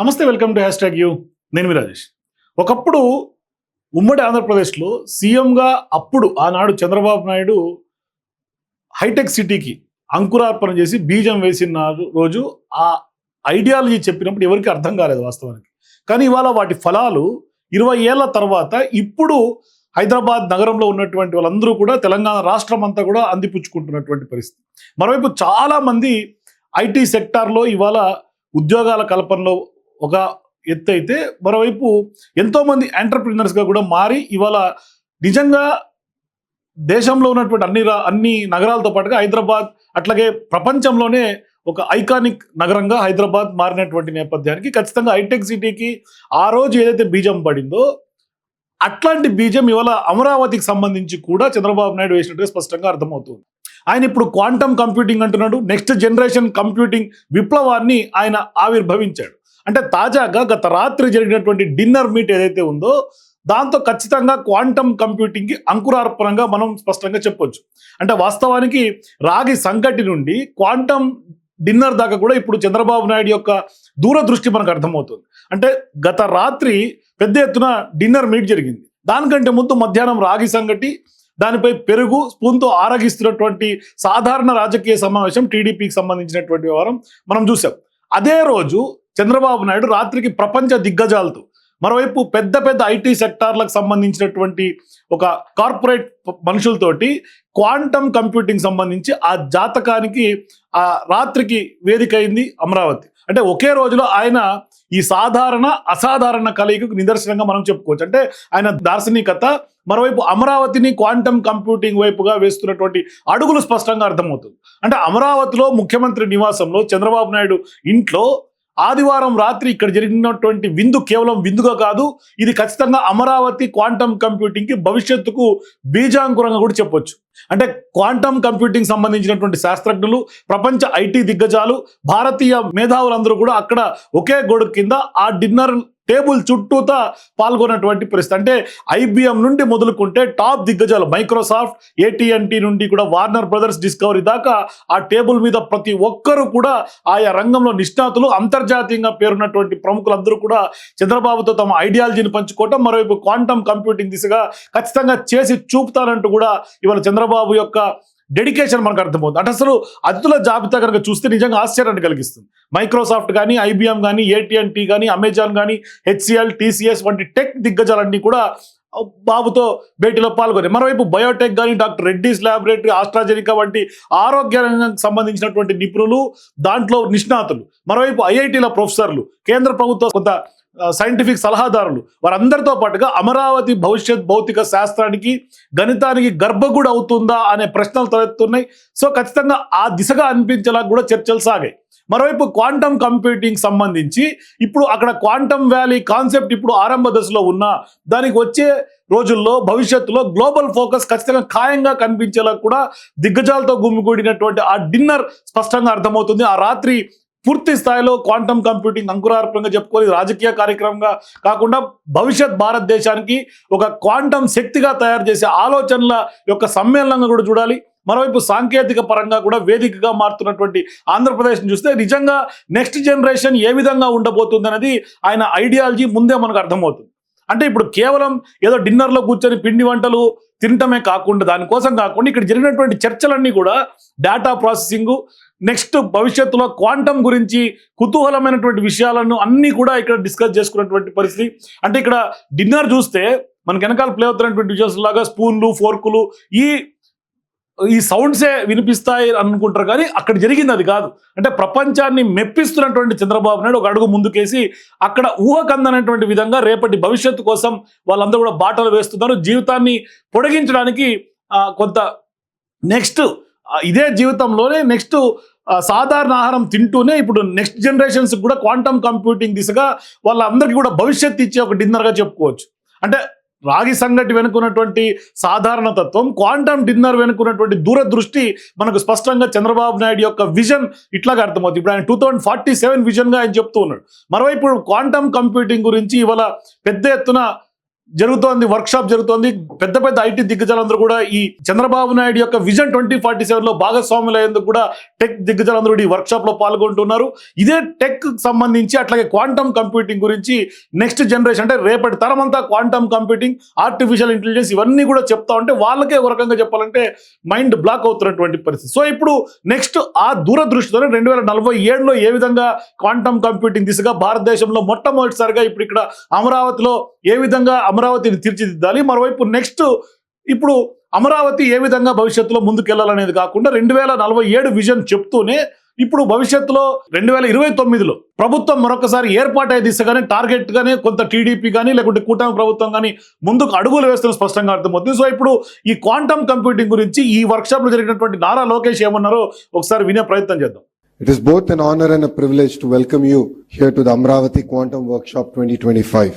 నమస్తే welcome to hash tag you. నేను మీ రాజేష్. ఒకప్పుడు ఉమ్మడి ఆంధ్రప్రదేశ్లో సీఎంగా అప్పుడు ఆనాడు చంద్రబాబు నాయుడు హైటెక్ సిటీకి అంకురార్పణ చేసి బీజం వేసిన రోజు ఆ ఐడియాలజీ చెప్పినప్పుడు ఎవరికి అర్థం కాలేదు వాస్తవానికి. కానీ ఇవాళ వాటి ఫలాలు ఇరవై ఏళ్ళ తర్వాత ఇప్పుడు హైదరాబాద్ నగరంలో ఉన్నటువంటి వాళ్ళందరూ కూడా తెలంగాణ రాష్ట్రం అంతా కూడా అందిపుచ్చుకుంటున్నటువంటి పరిస్థితి. మరోవైపు చాలామంది ఐటీ సెక్టార్లో ఇవాళ ఉద్యోగాల కల్పనలో ఒక ఎత్తు అయితే మరోవైపు ఎంతోమంది ఎంటర్ప్రినర్స్గా కూడా మారి ఇవాళ నిజంగా దేశంలో ఉన్నటువంటి అన్ని అన్ని నగరాలతో పాటుగా హైదరాబాద్ అట్లాగే ప్రపంచంలోనే ఒక ఐకానిక్ నగరంగా హైదరాబాద్ మారినటువంటి నేపథ్యానికి ఖచ్చితంగా హైటెక్ సిటీకి ఆ రోజు ఏదైతే బీజం పడిందో అట్లాంటి బీజం ఇవాళ అమరావతికి సంబంధించి కూడా చంద్రబాబు నాయుడు వేసినట్టుగా స్పష్టంగా అర్థమవుతుంది. ఆయన ఇప్పుడు క్వాంటమ్ కంప్యూటింగ్ అంటున్నాడు. నెక్స్ట్ జనరేషన్ కంప్యూటింగ్ విప్లవాన్ని ఆయన ఆవిర్భవించాడు. అంటే తాజాగా గత రాత్రి జరిగినటువంటి డిన్నర్ మీట్ ఏదైతే ఉందో దాంతో ఖచ్చితంగా క్వాంటమ్ కంప్యూటింగ్కి అంకురార్పణంగా మనం స్పష్టంగా చెప్పొచ్చు. అంటే వాస్తవానికి రాగి సంకటి నుండి క్వాంటమ్ డిన్నర్ దాకా కూడా ఇప్పుడు చంద్రబాబు నాయుడు యొక్క దూరదృష్టి మనకు అర్థమవుతుంది. అంటే గత రాత్రి పెద్ద ఎత్తున డిన్నర్ మీట్ జరిగింది. దానికంటే ముందు మధ్యాహ్నం రాగి సంగటి దానిపై పెరుగు స్పూన్తో ఆరగిస్తున్నటువంటి సాధారణ రాజకీయ సమావేశం టీడీపీకి సంబంధించినటువంటి వ్యవహారం మనం చూసాం. అదే రోజు చంద్రబాబు నాయుడు రాత్రికి ప్రపంచ దిగ్గజాలతో మరోవైపు పెద్ద పెద్ద ఐటీ సెక్టార్లకు సంబంధించినటువంటి ఒక కార్పొరేట్ మనుషులతోటి క్వాంటమ్ కంప్యూటింగ్ సంబంధించి ఆ జాతకానికి ఆ రాత్రికి వేదిక అయింది అమరావతి. అంటే ఒకే రోజులో ఆయన ఈ సాధారణ అసాధారణ కలయికకు నిదర్శనంగా మనం చెప్పుకోవచ్చు. అంటే ఆయన దార్శనికత మరోవైపు అమరావతిని క్వాంటమ్ కంప్యూటింగ్ వైపుగా వేస్తున్నటువంటి అడుగులు స్పష్టంగా అర్థమవుతుంది. అంటే అమరావతిలో ముఖ్యమంత్రి నివాసంలో చంద్రబాబు నాయుడు ఇంట్లో ఆదివారం రాత్రి ఇక్కడ జరిగినటువంటి విందు కేవలం విందుగా కాదు ఇది ఖచ్చితంగా అమరావతి క్వాంటమ్ కంప్యూటింగ్కి భవిష్యత్తుకు బీజాంకురంగా కూడా చెప్పొచ్చు. అంటే క్వాంటమ్ కంప్యూటింగ్ సంబంధించినటువంటి శాస్త్రజ్ఞులు ప్రపంచ ఐటీ దిగ్గజాలు భారతీయ మేధావులందరూ కూడా అక్కడ ఒకే గొడుగు కింద ఆ డిన్నర్ టేబుల్ చుట్టూతా పాల్గొన్నటువంటి పరిస్థితి. అంటే ఐబిఎం నుండి మొదలుకుంటే టాప్ దిగ్గజాలు మైక్రోసాఫ్ట్ ఏటీఎన్టీ నుండి కూడా వార్నర్ బ్రదర్స్ డిస్కవరీ దాకా ఆ టేబుల్ మీద ప్రతి ఒక్కరూ కూడా ఆయా రంగంలో నిష్ణాతులు అంతర్జాతీయంగా పేరున్నటువంటి ప్రముఖులందరూ కూడా చంద్రబాబుతో తమ ఐడియాలజీని పంచుకోవటం మరోవైపు క్వాంటమ్ కంప్యూటింగ్ దిశగా ఖచ్చితంగా చేసి చూపుతానంటూ కూడా ఇవాళ చంద్రబాబు యొక్క డెడికేషన్ మనకు అర్థమవుతుంది. అంటే అసలు అతిథుల జాబితా కనుక చూస్తే నిజంగా ఆశ్చర్యాన్ని కలిగిస్తుంది. మైక్రోసాఫ్ట్ కానీ ఐబిఎం కానీ ఏటీఎన్టీ కానీ అమెజాన్ కానీ హెచ్సిఎల్ టీసీఎస్ వంటి టెక్ దిగ్గజాలన్నీ కూడా బాబుతో భేటీలో పాల్గొని మరోవైపు బయోటెక్ కానీ డాక్టర్ రెడ్డీస్ ల్యాబొరేటరీ ఆస్ట్రాజెనికా వంటి ఆరోగ్య రంగానికి సంబంధించినటువంటి నిపుణులు దాంట్లో నిష్ణాతులు. మరోవైపు ఐఐటీల ప్రొఫెసర్లు కేంద్ర ప్రభుత్వం కొంత సైంటిఫిక్ సలహాదారులు. వారందరితో పాటుగా అమరావతి భవిష్యత్ భౌతిక శాస్త్రానికి గణితానికి గర్భగుడి అవుతుందా అనే ప్రశ్నలు తలెత్తున్నాయి సో ఖచ్చితంగా ఆ దిశగా అనిపించేలా కూడా చర్చలు సాగాయి. మరోవైపు క్వాంటమ్ కంప్యూటింగ్ సంబంధించి ఇప్పుడు అక్కడ క్వాంటమ్ వ్యాలీ కాన్సెప్ట్ ఇప్పుడు ఆరంభ దశలో ఉన్న దానికి వచ్చే రోజుల్లో భవిష్యత్తులో గ్లోబల్ ఫోకస్ ఖచ్చితంగా ఖాయంగా కనిపించేలా కూడా దిగ్గజాలతో గుమిగూడినటువంటి ఆ డిన్నర్ స్పష్టంగా అర్థమవుతుంది. ఆ రాత్రి పూర్తి స్థాయిలో క్వాంటమ్ కంప్యూటింగ్ అంకురార్పణంగా చెప్పుకొని రాజకీయ కార్యక్రమంగా కాకుండా భవిష్యత్ భారతదేశానికి ఒక క్వాంటమ్ శక్తిగా తయారు చేసే ఆలోచనల యొక్క సమ్మేళనంగా కూడా చూడాలి. మరోవైపు సాంకేతిక పరంగా కూడా వేదికగా మారుతున్నటువంటి ఆంధ్రప్రదేశ్ని చూస్తే నిజంగా నెక్స్ట్ జనరేషన్ ఏ విధంగా ఉండబోతుంది అనేది ఆయన ఐడియాలజీ ముందే మనకు అర్థమవుతుంది. అంటే ఇప్పుడు కేవలం ఏదో డిన్నర్లో కూర్చొని పిండి వంటలు తినటమే కాకుండా దానికోసం కాకుండా ఇక్కడ జరిగినటువంటి చర్చలన్నీ కూడా డేటా ప్రాసెసింగ్ నెక్స్ట్ భవిష్యత్తులో క్వాంటమ్ గురించి కుతూహలమైనటువంటి విషయాలను అన్నీ కూడా ఇక్కడ డిస్కస్ చేసుకున్నటువంటి పరిస్థితి. అంటే ఇక్కడ డిన్నర్ చూస్తే మనకి వెనకాల ప్లే అవుతున్నటువంటి విజువల్స్ లాగా స్పూన్లు ఫోర్కులు ఈ ఈ సౌండ్సే వినిపిస్తాయి అనుకుంటారు కానీ అక్కడ జరిగింది అది కాదు. అంటే ప్రపంచాన్ని మెప్పిస్తున్నటువంటి చంద్రబాబు నాయుడు ఒక అడుగు ముందుకేసి అక్కడ ఊహకందనటువంటి విధంగా రేపటి భవిష్యత్తు కోసం వాళ్ళందరూ కూడా బాటలు వేస్తున్నారు. జీవితాన్ని పొడిగించడానికి కొంత నెక్స్ట్ ఇదే జీవితంలోనే నెక్స్ట్ సాధారణ ఆహారం తింటూనే ఇప్పుడు నెక్స్ట్ జనరేషన్స్ కూడా క్వాంటమ్ కంప్యూటింగ్ దిశగా వాళ్ళందరికీ కూడా భవిష్యత్తు ఇచ్చే ఒక డిన్నర్గా చెప్పుకోవచ్చు. అంటే రాగి సంగటి వెనుకున్నటువంటి సాధారణ తత్వం క్వాంటమ్ డిన్నర్ వెనుకున్నటువంటి దూరదృష్టి మనకు స్పష్టంగా చంద్రబాబు నాయుడు యొక్క విజన్ ఇట్లాగా అర్థమవుతుంది. ఇప్పుడు ఆయన టూ థౌజండ్ ఫార్టీ సెవెన్ విజన్గా ఆయన చెప్తూ ఉన్నాడు. మరోవైపు క్వాంటమ్ కంప్యూటింగ్ గురించి ఇవాళ పెద్ద ఎత్తున జరుగుతోంది వర్క్షాప్ జరుగుతోంది. పెద్ద పెద్ద ఐటీ దిగ్గజాలందరూ కూడా ఈ చంద్రబాబు నాయుడు యొక్క విజన్ ట్వంటీ ఫార్టీ సెవెన్లో భాగస్వాములు కూడా టెక్ దిగ్గజాలందరూ ఈ వర్క్ షాప్లో పాల్గొంటున్నారు. ఇదే టెక్ సంబంధించి అట్లాగే క్వాంటమ్ కంప్యూటింగ్ గురించి నెక్స్ట్ జనరేషన్ అంటే రేపటి తరం అంతా క్వాంటమ్ కంప్యూటింగ్ ఆర్టిఫిషియల్ ఇంటెలిజెన్స్ ఇవన్నీ కూడా చెప్తా ఉంటే వాళ్ళకే ఒక రకంగా చెప్పాలంటే మైండ్ బ్లాక్ అవుతున్నటువంటి పరిస్థితి. సో ఇప్పుడు నెక్స్ట్ ఆ దూరదృష్టితోనే రెండు వేల నలభై ఏడులో ఏ విధంగా క్వాంటమ్ కంప్యూటింగ్ దిశగా భారతదేశంలో మొట్టమొదటిసారిగా ఇప్పుడు ఇక్కడ అమరావతిలో ఏ విధంగా అమరావతిని తీర్చిదిద్దాలి. మరోవైపు నెక్స్ట్ ఇప్పుడు అమరావతి ఏ విధంగా భవిష్యత్తులో ముందుకెళ్ళాలనేది కాకుండా రెండు వేల నలభై ఏడు విజన్ చెప్తూనే ఇప్పుడు భవిష్యత్తులో రెండు వేల ఇరవై తొమ్మిదిలో ప్రభుత్వం మరొకసారి ఏర్పాటయ్యే దిశగానే టార్గెట్ కానీ కొంత టీడీపీ కానీ లేకుంటే కూటమి ప్రభుత్వం కానీ ముందుకు అడుగులు వేస్తున్న స్పష్టంగా అర్థమవుతుంది. సో ఇప్పుడు ఈ క్వాంటమ్ కంప్యూటింగ్ గురించి ఈ వర్క్షాప్లో జరిగినటువంటి నారా లోకేష్ ఏమన్నారో ఒకసారి వినే ప్రయత్నం చేద్దాం. It It both both an honor and a privilege to welcome you here to the Amravati Quantum Workshop 2025.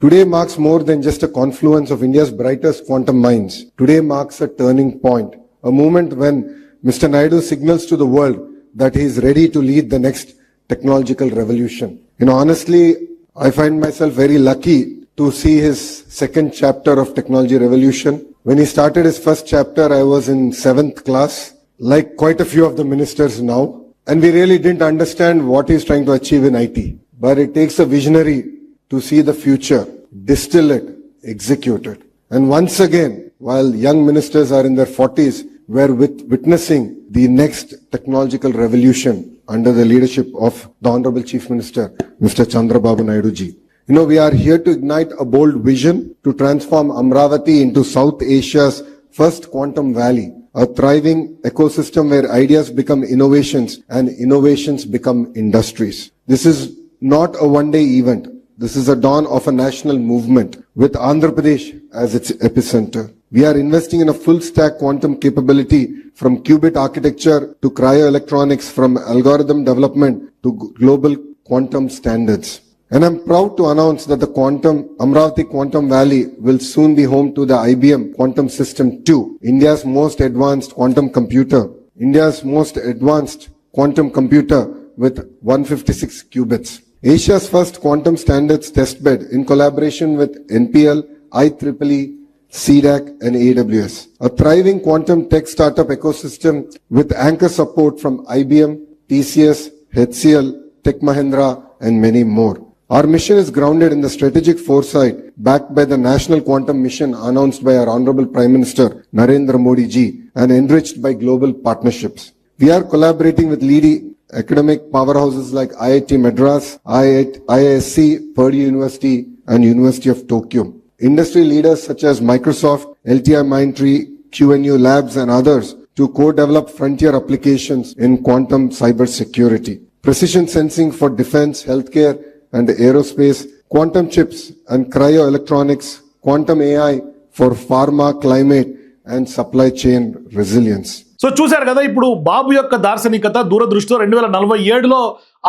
Today marks more than just a confluence of India's brightest quantum minds. Today marks a turning point, a moment when Mr. Naidu signals to the world that he is ready to lead the next technological revolution. You know, honestly, I find myself very lucky to see his second chapter of technology revolution. When he started his first chapter, I was in seventh class, like quite a few of the ministers now. And we really didn't understand what he's trying to achieve in IT. But it takes a visionary to see the future, distill it, execute it. And once again, while young ministers are in their 40s, we're with, witnessing the next technological revolution under the leadership of the Honorable Chief Minister, Mr. Chandrababu Naidu ji. You know, we are here to ignite a bold vision to transform Amravati into South Asia's first quantum valley, a thriving ecosystem where ideas become innovations and innovations become industries. This is not a one day event. This is a dawn of a national movement with Andhra Pradesh as its epicenter. We are investing in a full stack quantum capability from qubit architecture to cryoelectronics, from algorithm development to global quantum standards. And I'm proud to announce that the quantum, Amravati Quantum Valley will soon be home to the IBM Quantum System 2, India's most advanced quantum computer, India's most advanced quantum computer with 156 qubits. Asia's first quantum standards testbed in collaboration with NPL, IEEE, CDAC and AWS. A thriving quantum tech startup ecosystem with anchor support from IBM, TCS, HCL, Tech Mahindra and many more. Our mission is grounded in the strategic foresight backed by the National Quantum Mission announced by our Honorable Prime Minister Narendra Modi ji and enriched by global partnerships. We are collaborating with leading academic powerhouses like IIT Madras, IISc, Purdue University and University of Tokyo. Industry leaders such as Microsoft, LTI Mindtree, QNU Labs and others to co-develop frontier applications in quantum cybersecurity. Precision sensing for defense, healthcare and aerospace, quantum chips and cryoelectronics, quantum AI for pharma, climate and supply chain resilience. So చూశారు కదా ఇప్పుడు బాబు యొక్క దార్శనికత దూరదృష్టిలో రెండు వేల నలభై ఏడులో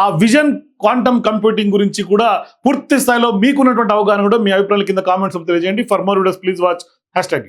ఆ విజన్ క్వాంటమ్ కంప్యూటింగ్ గురించి కూడా పూర్తి స్థాయిలో మీకున్నటువంటి అవగాహన కూడా మీ అభిప్రాయాల కింద కామెంట్స్ తెలియజేయండి. For more videos please watch hashtag